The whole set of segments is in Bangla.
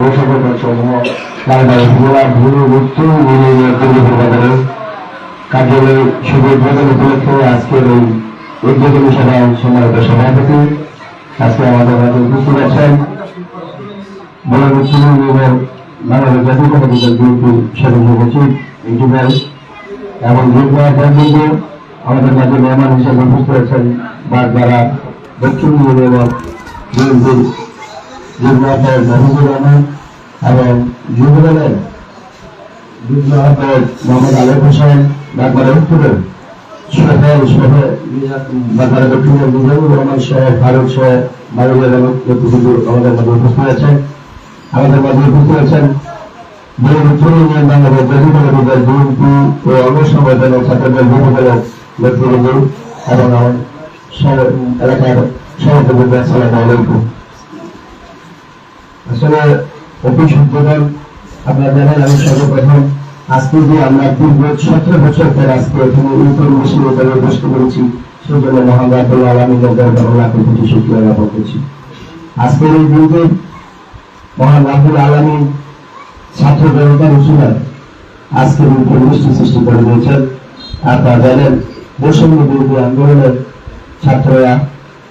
পৌরসভা সমূহ বারবার ভুয়া ভুল উত্তর নিয়ে পূর্ববাজারের কার্যালয় শুভ আমাদের জাতীয় কমিটির বিএনপি সদস্য সচিব ইঞ্জিনিয়ার এবং যুগ্ম আধ্যাত্মিক আমাদের মেহমান হিসেবে উপস্থিত আছেন বাগবাড়া দক্ষিণ বিএনপির আহ্বায়ক মাহমুদুর রহমান এবং যুবদলের আহ্বায়ক মোহাম্মদ আলেফ হোসেন বাগবাড়া উত্তরের সোহেল সোহেল বাগবাড়া দক্ষিণের মুজিবুর রহমান সাহেব ফারুক সাহেব ছাত্রদের এলাকার সভাপতি আসসালামু আসলে অফিস উদ্বোধন আপনারা জানেন, আমি সর্বপ্রথম আজকে যে আমরা পূর্ব সতেরো বছর পর আজকে এখানে এই পরিবেশের উপরে বসতে পেরেছি সেই জন্য আলমীর দরবার লাখ কোটি শুক্রিয়া জ্ঞাপন করছি। আজকের এই দিনকে মহান রাবুল আলমী ছাত্র জনতার উসুলার আজকের এই পরিবেশটি সৃষ্টি করে দিয়েছেন। আপনারা জানেন, বৈষম্য বিরোধী আন্দোলনের ছাত্ররা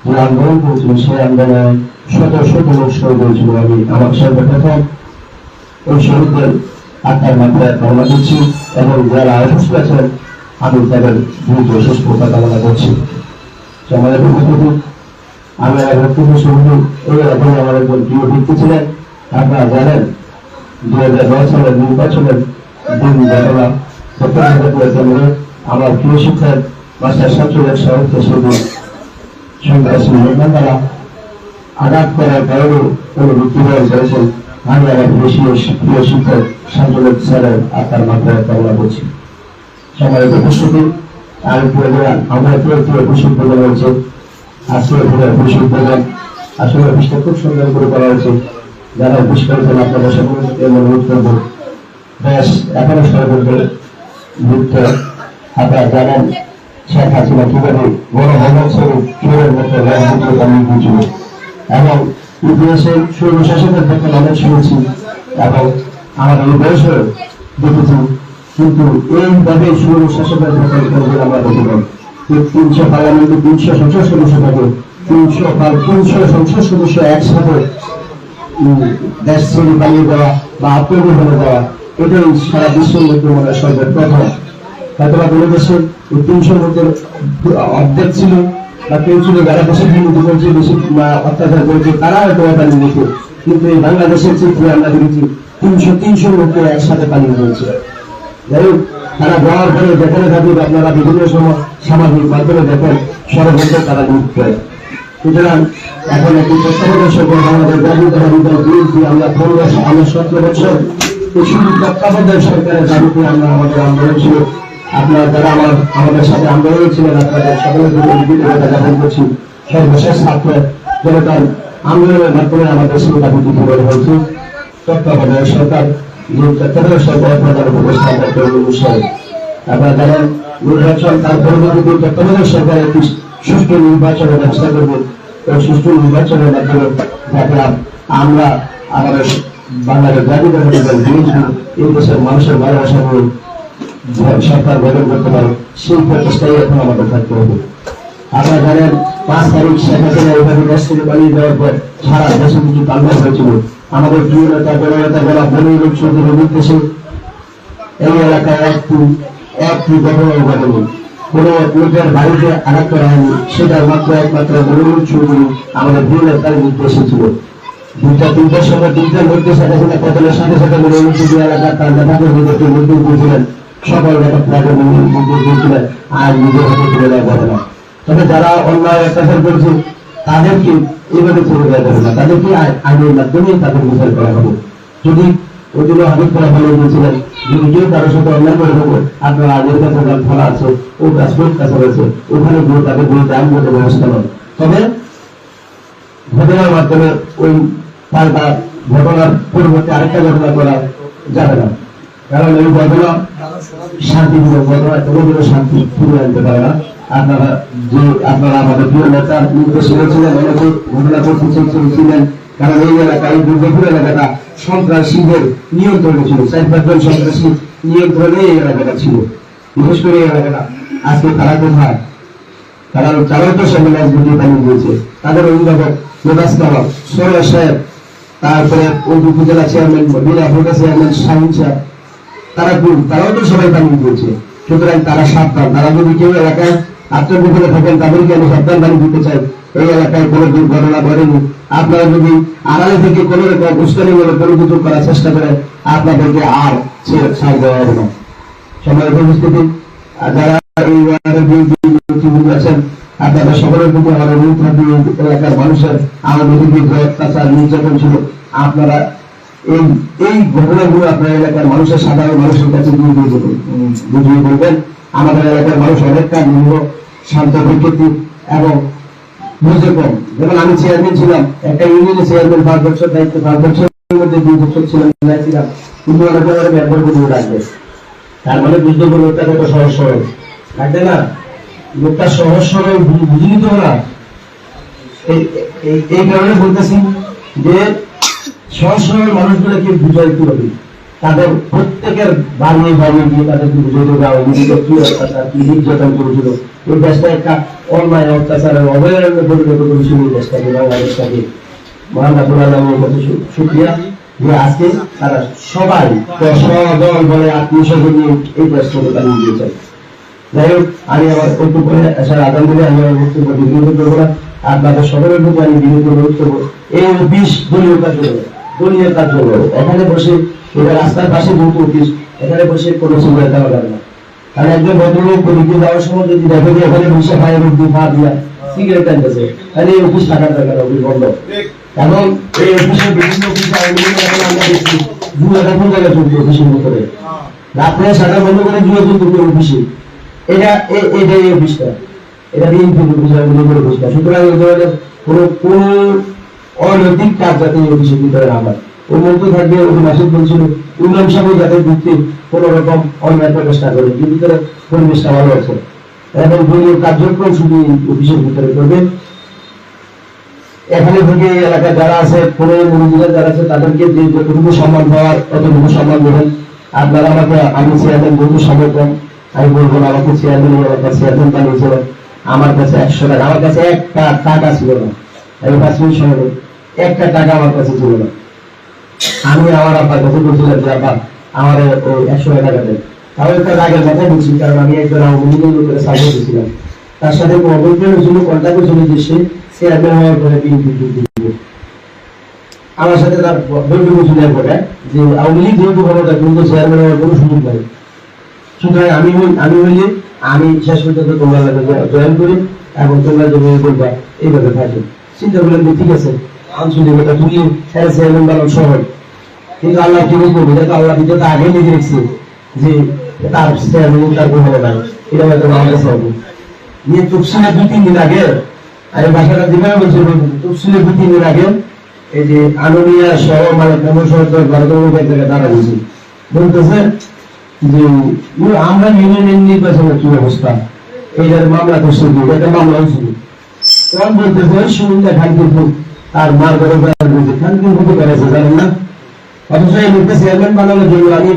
যে আন্দোলন করেছিল, সেই আন্দোলনে শত শত লোক শহীদ হয়েছিল আমি আমার সর্বপ্রথম ওই শহীদদের আত্মার মাত্রায় কামনা করছি এবং যারা অসুস্থ আছেন আমি তাদের দ্রুত সুস্থতা কামনা করছি সমাজের উপস্থিতি আমি আমার বক্তব্য শুরু এই এখন আমার একজন প্রিয় ব্যক্তি ছিলেন আপনারা জানেন দুই হাজার নয় সালের নির্বাচনের দিন ঘটনা সত্যি কেন্দ্রে আমার প্রিয় শিক্ষক মাস্টার শামসুলের সাহিত্য শুধু সন্ত্রাসী দ্বারা আঘাত করার কারণে উনি মৃত্যুবরণ করেছেন আমি আমার বেশি প্রিয় শিক্ষক শামসুলের স্যারের আত্মার মাত্রায় কামনা করছি। সময়ের উপস্থিতি আমি প্রয়োজন আমরা কেউ কেউ উপস্থিত প্রদান হয়েছে আজকে এখানে উপস্থিত প্রদান আসলে অফিসটা খুব সুন্দর করে করা হয়েছে। যারা অফিস করেছেন, আপনাদের সকলকে অনুরোধ করব, বেশ, এখনও সর্বত্র যুক্ত আপনারা জানেন, শেখ হাসিনা কীভাবে বড় হজর স্বরূপ চোরের মতো রাজনীতি চালিয়ে গিয়েছিল এবং ইতিহাসে সৈন্য শাসকের পক্ষে অনেক শুনেছি এবং আমাদের এই বয়সেও দেখেছি কিন্তু এইভাবে সৈন্য শাসকের পক্ষে কোনোদিন আমরা দেখিনি তিনশো পার্লামেন্টে তিনশো সংসদ সদস্য থাকে তিনশো তিনশো সংসদ সদস্য একসাথে দেশ ছেড়ে পালিয়ে দেওয়া বা আত্মনির্ভর দেওয়া এটাই সারা বিশ্বের মধ্যে মনে হয় সর্বপ্রথম হয়তো বা কোনো এই তিনশোর মধ্যে অর্ধেক ছিল বা কেউ ছিল যারা দেশের বিরুদ্ধে করেছে বেশি অত্যাচার করেছে তারা হয়তো পালিয়ে গেছে কিন্তু এই বাংলাদেশের চিত্রে আমরা দেখেছি, তিনশো, তিনশোর মধ্যে একসাথে পালিয়ে গেছে যাই হোক, তারা যাওয়ার পরে যেখানে থাকুক, আপনারা বিভিন্ন সময় সামাজিক মাধ্যমে দেখেন সর্বত্র তারা নিয়োগ করে সুতরাং এখন একটি তত্ত্বাবধায়ক আমাদের দাবি দাবি দল বিএনপি আমরা পনেরো আমরা সতেরো বছর, এই শুধু তত্ত্বাবধায়ক সরকারের দাবিতে আমরা আমাদের আন্দোলন ছিল। আপনারা যারা আমার, আমাদের সাথে আন্দোলন ছিলেন, আপনাদের সকলের জ্ঞাপন করছি। সর্বশেষ ছাত্র জনতার আন্দোলনের মাধ্যমে আমাদের পূরণ হয়েছে তত্ত্বাবধায়ক সরকার তত্ত্বাবধায়ক সরকার উপদেষ্টা নির্বাচন তার তত্ত্বাবধায়ক সরকার একটি সুষ্ঠু নির্বাচনের ব্যবস্থা করবে। এই সুষ্ঠু নির্বাচনের মাধ্যমে আমরা আমাদের বাংলাদেশ জাতীয় এই দেশের মানুষের ভালোবাসা সরকার গঠন করতে পারে, সেই প্রচেষ্টাই এখন আমাদের থাকতে হবে। আপনারা জানেন, পাঁচ তারিখ শেখ হাসিনা এইভাবে দেশ থেকে পালিয়ে যাওয়ার পর সারা দেশে কিছু কান্না হয়েছিল। আমাদের প্রিয় নেতা জননেতা বলা মনিরুল চৌধুরীর নির্দেশে এই এলাকায় একটি একটি ঘটনা ঘটেনি। কোনো লোকের বাড়িতে আঘাত করা হয়নি, সেটা মাত্র একমাত্র মনিরুল চৌধুরী আমাদের প্রিয় নেতার নির্দেশে ছিল। দুইটা তিনটার সময় তিনটার মধ্যে সাথে সাথে পতনের সাথে সাথে মনিরুল চৌধুরী এলাকার তার নেতাকে নিজেকে মন্দির দিয়েছিলেন। সকল আর নিজের হাতে তুলে দেওয়া ঘটনা তবে যারা অন্যায় অত্যাচার করছে, তাদেরকে এইভাবে ছেড়ে দেওয়া যাবে না। তাদেরকে আইনের মাধ্যমে তাদের বিচার করা হবে। যদি ওইগুলো হাবিব করা বলে দিয়েছিলেন যদি কেউ কারোর সাথে অন্যায় করে দেবো আপনার আগের কাছে যার ফলা আছে, ও পাসপোর্ট কাছে রয়েছে ওখানে গিয়ে তাদের বিরুদ্ধে আইনগত ব্যবস্থা নেন তবে ঘটনার মাধ্যমে ওই পাল্টা ঘটনার পরিবর্তে আরেকটা ঘটনা করা যাবে না। সন্ত্রাসীদের নিয়ন্ত্রণে ছিল। চার পাঁচজন সন্ত্রাসী নিয়ন্ত্রণে এই এলাকাটা ছিল। বিশেষ করে আজকে তারা কোথায়? তারা তারাও তো সামনে রাজনীতি পানি দিয়েছে তাদের অভিভাবক লোকাস কামাল সরলা সাহেব, তারপরে উপজেলা চেয়ারম্যান ভোটা চেয়ারম্যান শাহিন সাহেব তারা কোন তারাও তো সবাই পানি দিয়েছে সুতরাং তারা সাবধান। তারা যদি কেউ এলাকায় আত্মগোপনে থাকেন তাদেরকে আমি সাবধান বাণী দিতে চাই? এই এলাকায় কোনো দুর্ঘটনা ঘটেনি। আপনারা যদি আড়ালে থেকে কোনো রকম উস্কানিমূলক কোনো কিছু করার চেষ্টা করেন আপনাদেরকে আর ছেড়ে ছাড় দেওয়া হবে না। সময় উপস্থিতি, যারা সকলের প্রতি আমার অনুরোধ এলাকার মানুষের আমাদের অত্যাচার, নির্যাতন ছিল, আপনারা এই এই ঘটনাগুলো আপনার এলাকার মানুষের সাধারণ মানুষের কাছে দিয়ে দিয়ে উম, বুঝিয়ে বলবেন আমাদের এলাকার মানুষ অনেকটা নিম্ন শান্ত প্রকৃতি এবং বুঝে কম যেমন আমি চেয়ারম্যান ছিলাম একটা ইউনিয়নের চেয়ারম্যান পাঁচ বছর দায়িত্ব পাঁচ বছরের মধ্যে দুই বছর ছিলাম ছিলাম। কিন্তু অনেকে আমার ব্যবহার করে রাখবে তার মানে বুঝতে পারব লোকটা কত সহজ সরল। থাকবে না লোকটা সহজ সরল বুঝিনি তো ওরা এই- এই- এই কারণে বলতেছি যে সরল মানুষগুলোকে বুঝাইতে হবে। তাদের প্রত্যেকের বাড়িয়ে বাড়িয়ে গিয়ে তাদেরকে হবে আওয়ামী লীগের কি অত্যাচার, কি নির্যাতন করেছিল? এই দেশটা একটা অন্যায় অত্যাচারের অবহেলনে পরিণত করেছিল এই দেশটাকে, বাংলাদেশটাকে। শুক্রিয়া যে আজকে তারা সবাই দল বলে নিয়ে এই চালিয়ে দিয়েছেন। যাই হোক, আমি আমার বক্তব্য আসার আদান দিলে আমি আমার বক্তব্য বিঘ্নিত করব আপনাদের সকলের প্রতি আমি বিনীত করব, এই অফিস দলীয় কাজ দলীয় কাজ করব এখানে বসে এটা রাস্তার পাশে যেহেতু অফিস এখানে বসে কোনো সিগারেট দেওয়া না। কারণ একজন ভদ্রলোক পরীক্ষা যাওয়ার সময় যদি দেখে যে এখানে বসে পায়ের উপর পা দিয়া সিগারেট টানতেছে তাহলে এই অফিস থাকার দরকার, অফিস বন্ধ। এবং এই বিভিন্ন অফিসে দেখছি দু কোন চলছে অফিসের ভিতরে। রাত্রে সাদা বন্ধ করে অফিসে। এটা এ- এটা এই অফিসটা। এটা বিএনপি অফিস অফিসটা সুতরাং কোনো, কোন অনৈতিক কাজ যাতে এই অফিসের ভিতরে না হয়। মন্ত্র থাকবে ওই মাসিক বলছিল ইমরান সাহেব যাতে ঢুকতে কোনো রকম অন্যায় প্রচেষ্টা করে যে ভিতরে পরিবেশটা ভালো আছে। এবং দলীয় কার্যক্রম শুধু অফিসের ভিতরে করবে। এখানে থেকে এলাকায় যারা আছে কোন মন্দিরে যারা আছে, তাদেরকে যে যতটুকু সম্মান পাওয়ার, ততটুকু সম্মান দেবেন। আপনারা আমাকে, আমি চেয়ারম্যান সময় কম আমি বলব আমাকে চেয়ারম্যান এই এলাকার চেয়ারম্যান বানিয়েছিলেন। আমার কাছে একশো টাকা, আমার কাছে একটা টাকা ছিল না। আমি পাঁচ মিনিট সময়। একটা টাকা আমার কাছে ছিল না আমি আমার আব্বার কাছে বলছিলাম যে, আব্বা, আমার ওই একশো টাকা দেন। তাহলে তার আগের কথা বলছি কারণ আমি একজন আওয়ামী লীগের লোকের সাহায্য দিয়েছিলাম তার সাথে অবৈধ ছিল কন্ট্যাক্ট ছিল যে সে পরে বিএনপি যোগ দিবে। আমার সাথে তার বৈঠক ছিল এরপরে যে আওয়ামী লীগ যেহেতু ক্ষমতা, কিন্তু চেয়ারম্যান হওয়ার কোনো সুযোগ নাই। সুতরাং আমি আমি হইলে আমি শেষ পর্যন্ত তোমরা জয়েন করি, এবং তোমরা যদি বলবা, এইভাবে থাকি চিন্তা করলেন যে ঠিক আছে আঞ্চলিকতা তুলি হ্যাঁ চেয়ারম্যান বানান সহজ কিন্তু আল্লাহ কি বলব, এটা তো আল্লাহ ভিতরে তো আগে লিখে রেখেছে যে তার চেয়ারম্যান তার হবে নাই এটা হয়তো কাছে হবে নিয়ে তফসিলে দুই, তিন দিন আগে আমি বাসাটা যেভাবে বলছি তফসিলে দুই, তিন দিন আগে, এই যে আনুনিয়া সহ মানে কেমন সহ ভারতের মধ্যে এক জায়গায় দাঁড়া বলছি বলতেছে যে আমরা ইউনিয়ন নির্বাচনের কি অবস্থা? এইটার মামলা করছে এটা মামলা হয়েছিল তখন বলতেছে সুবিধা কিন্তু আর মার করে খান কিন্তু করেছে জানেন না। অথচ এই লোকটা চেয়ারম্যান বানানোর জন্য আমি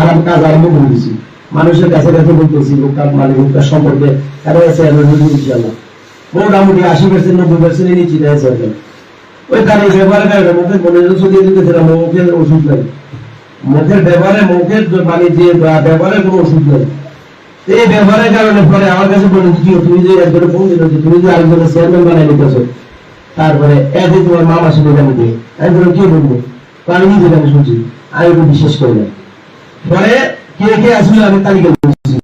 আরাম কাজ আরম্ভ করে দিয়েছি। মানুষের কাছে কাছে বলতেছি, লোকটা মানে লোকটা সম্পর্কে আরে চেয়ারম্যান হয়ে ইনশাল্লাহ মোটামুটি আশি পার্সেন্ট নব্বই পার্সেন্ট নিশ্চিত আছে এখন। ওই তার এই ব্যবহারে কারণে মুখে মনে হচ্ছে দিয়ে দিতেছিলাম মুখের ওষুধ নাই মুখের ব্যবহারে মুখের মানে যে ব্যবহারে কোনো ওষুধ নেই এই ব্যবহারের কারণে পরে আমার কাছে বলে কি তুমি যে একজনে ফোন দিল তুমি যে আরেকজনের চেয়ারম্যান বানাই নিতেছো তারপরে এতে তোমার মামা শুনে জানি দিয়ে আমি কি বলব আমি নিজে জানি শুনছি। আমি একটু বিশ্বাস করি না। পরে কে কে আসলে আমি তালিকা করছি।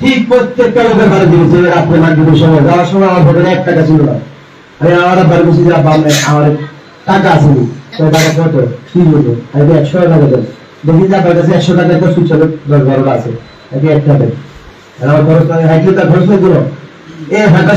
ঠিক প্রত্যেকটা লোকের বাড়ি দিয়েছে রাত্রে সময় যাওয়ার সময় আমার ভোটের এক টাকা ছিল না। আমি আমার বলছি আমার টাকা আছে টাকা কত? কি বলব আমি একশো টাকা দেবো দেখি একশো টাকা একটা হবে দশ বারোটা আছে। একটা দেন। আর আমার খরচ হাইটলে তার খরচ নেই আমি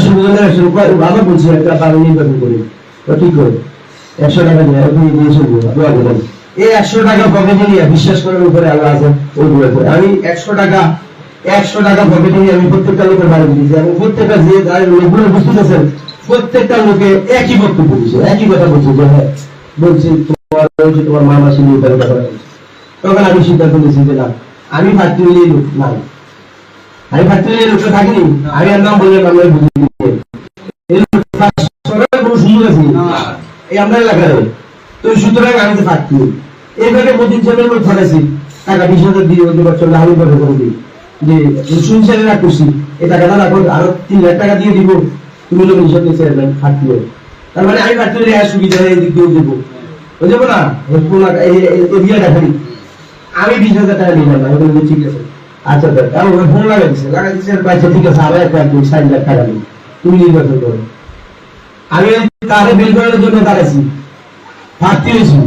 প্রত্যেকটা লোকে একই বক্তব্য দিচ্ছে একই কথা বলছে যে হ্যাঁ বলছি তোমার তোমার মা মাসি নিয়ে তখন আমি সিদ্ধান্ত নিয়েছি যে, না, আমি ফ্যাক্টরি লোক নাই। আমি ফ্যাক্টরি লোকটা থাকিনি আমি নাম বললাম আমরা বুঝি এই লোকটা কোনো সুযোগ আছে এই আমরা এলাকায় তো সুতরাং আমি তো ফ্যাক্টরি এইভাবে মদিন সাহেবের লোক ফাটাইছি টাকা বিশ হাজার দিয়ে ওই বছর আমি করে করে দিই যে শুনছি আমি রাখ করছি এই টাকাটা রাখো আরও তিন লাখ টাকা দিয়ে দিব তুমি লোক হিসাবে চেয়ারম্যান ফ্যাক্টরি তার মানে আমি ফ্যাক্টরি আর সুবিধা এই দিক দিয়ে দেবো বুঝতে না এই খালি আমি বিশ হাজার টাকা নিলাম আমি ঠিক আছে আচ্ছা আমি ওখানে ফোন লাগাই দিচ্ছে লাগাই দিচ্ছে ঠিক আছে আবার একটা দুই ষাট লাখ টাকা দিই তুমি নির্বাচন করো আমি তারে বিল করার জন্য দাঁড়াইছি। ভাবতে হয়েছি।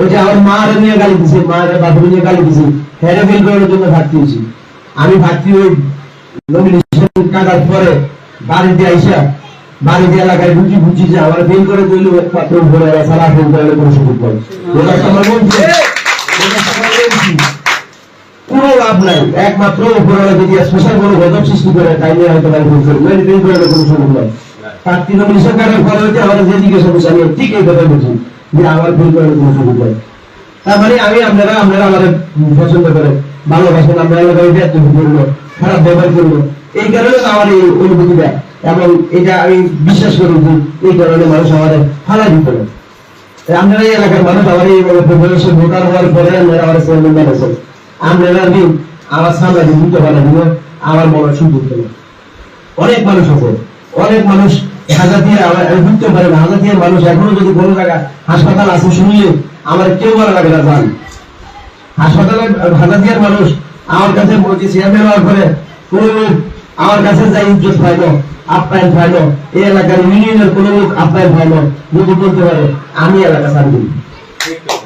ওই যে আমার মা নিয়ে গালি দিছে মা বাথরুমে নিয়ে গালি দিছে হ্যাঁ বিল করার জন্য ভাবতে হয়েছি। আমি ভাবছি ওই নমিনেশন কাটার পরে বাড়িতে আইসা বাড়িতে এলাকায় বুঝি বুঝি যে আমার বিল করে দিল একমাত্র উপরে সারা ফোন করে কোনো সুযোগ পাই ওটা আমার বলছে। ওটা আমার বলছি। কোনো লাভ নাই। একমাত্র উপরওয়ালা যদি স্পেশাল কোনো গজব সৃষ্টি করে তাই নিয়ে হয়তো আমি ভুল করি। কোনো সুযোগ নাই। তার তৃণমূল সরকারের পরে হচ্ছে আমাদের যে জিজ্ঞাসা করছে, আমি ঠিক এই কথা বলছি, যে আমার ভুল করে কোনো সুযোগ নাই। তার মানে আমি, আপনারা আপনারা আমাদের পছন্দ করে ভালোবাসেন, আমরা এলাকায় ব্যর্থ করল খারাপ ব্যবহার করল এই কারণে আমার এই অনুভূতিটা, এবং এটা আমি বিশ্বাস করি যে এই কারণে মানুষ আমাদের ফালা দিতে পারে আপনারা এই এলাকার মানুষ আমার এই ভোটার হওয়ার পরে আপনারা আমার চেয়ারম্যান বানাইছেন আমার দিন পারে দিল আমার সুযোগ পেল অনেক মানুষ অনেক মানুষ হাজার আমার আমি বুঝতে পারে না, হাজার মানুষ এখনও যদি কোনো জায়গা হাসপাতাল আছে শুনলে আমার কেউ ভালো লাগে না জান হাসপাতালে হাজার মানুষ আমার কাছে বলছি, চেয়ারম্যান পরে কোনো আমার কাছে যাই ইজ্জত পাইলো আপ্যায়ন পাইলো এই এলাকার ইউনিয়নের কোনো লোক আপ্যায়ন পাইলো যদি বলতে পারে, আমি এলাকা ছাড়বি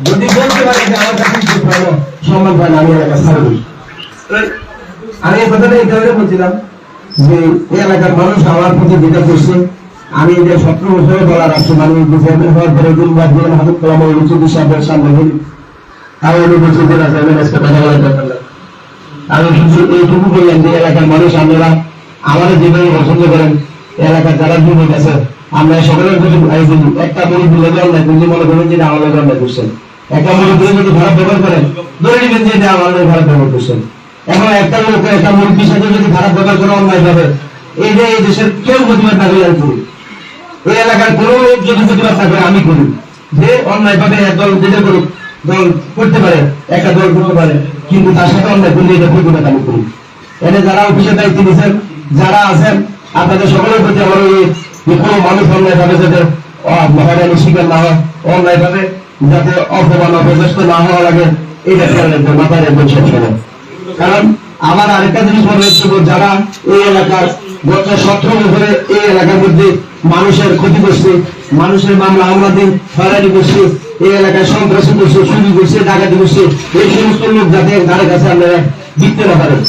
যদি বলতে পারে যে আমার কাছে ইজ্জত পাইলো সম্মান পাইলো আমি এলাকা ছাড়বি আমি এই কথাটা এই কারণে বলছিলাম যে এলাকার মানুষ আমার প্রতি যেটা করছে, আমি এটা সতেরো বছরে বলা রাখছি মানে চেয়ারম্যান হওয়ার পরে দিন বাদ দিয়ে হাতুক কলাম ওই উচ্চ সাহেবের সামনে গেলি আমি উনি বলছি যে না চেয়ারম্যান আজকে বলার আমি শুধু এইটুকু বললাম যে এলাকার মানুষ আপনারা আমাদের পছন্দ করেন, এলাকার যারা আছে, আমরা সকলের প্রতি একটা মুড়ি দিলে মনে করেন যে জল নাই করছেন একটা ব্যবহার করেন এটা একটা লোক আমি করি। যে অন্যায় ভাবে দল যেটা করুক, দল করতে পারে, একটা দল করতে পারে, কিন্তু তার সাথে অন্যায় করলে এটা প্রতিবাদ আমি করি? এনে যারা অফিসের দায়িত্ব নিয়েছেন যারা আছেন, আপনাদের সকলের প্রতি আমার কোনো মানুষ অন্যায় ভাবে যাতে হয়রানি শিকার না হয়, অন্যায় ভাবে যাতে অপমান অপদস্থ না হওয়া লাগে এটা খেয়াল রাখবেন মাথায় রাখবেন সবসময় কারণ আমার আরেকটা জিনিস মনে হচ্ছে যারা এই এলাকার গত সতেরো বছরে এই এলাকার মধ্যে মানুষের ক্ষতি করছে, মানুষের মামলা হামলা দিয়ে হয়রানি করছে, এই এলাকায় সন্ত্রাসী করছে, চুরি করছে, ডাকাতি করছে, এই সমস্ত লোক যাতে তাদের কাছে আপনারা দিতে না পারেন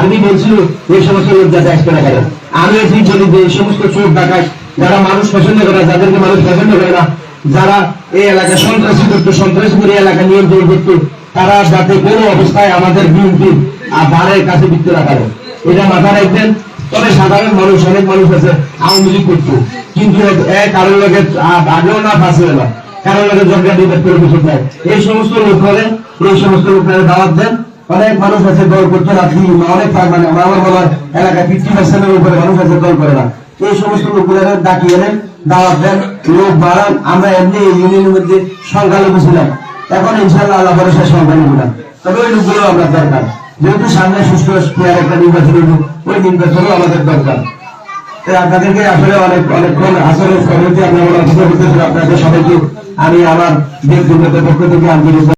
আমি বলছিল, এই সমস্ত লোক যাতে আসতে না পারে। আমি ঠিক বলি এই সমস্ত চোর ডাকাত যারা মানুষ পছন্দ করে যাদেরকে মানুষ পছন্দ করে না যারা এই এলাকা সন্ত্রাসী করতো, সন্ত্রাসী করে এলাকা নিয়ন্ত্রণ করতো, তারা যাতে কোনো অবস্থায় আমাদের বিএনপি আর বারের কাছে বিক্রি না পারে। এটা মাথায় রাখবেন। তবে সাধারণ মানুষ, অনেক মানুষ আছে, আওয়ামী লীগ করতো। কিন্তু কারোর লোকে আগেও না ফাঁসে না। কারোর লোকে জগা বিভেদ করে এই সমস্ত লোক করেন এই সমস্ত লোকের দাওয়াত দেন। অনেক মানুষ আছে, দল করতে আপনি অনেক মানে আমার হয় এলাকায় ফিফটি পার্সেন্টের উপরে মানুষ আছে, দল করে না। এই সমস্ত লোকগুলো ডাকিয়ে এনে লোক বাড়ান, আমরা এমনি ইউনিয়নের মধ্যে সংখ্যালঘু ছিলাম। এখন ইনশাল্লাহ আল্লাহ সংখ্যালঘু না তবে ওই লোকগুলো আমরা দরকার। যেহেতু সামনে সুস্থ প্লেয়ার একটা নির্বাচন হলো, ওই নির্বাচনও আমাদের দরকার। আপনাদেরকে আসলে অনেক, অনেকক্ষণ আসলে সবাইকে করতেছেন। আপনাদের সবাইকে আমি আমার ব্যক্তিগত পক্ষ থেকে আন্তরিক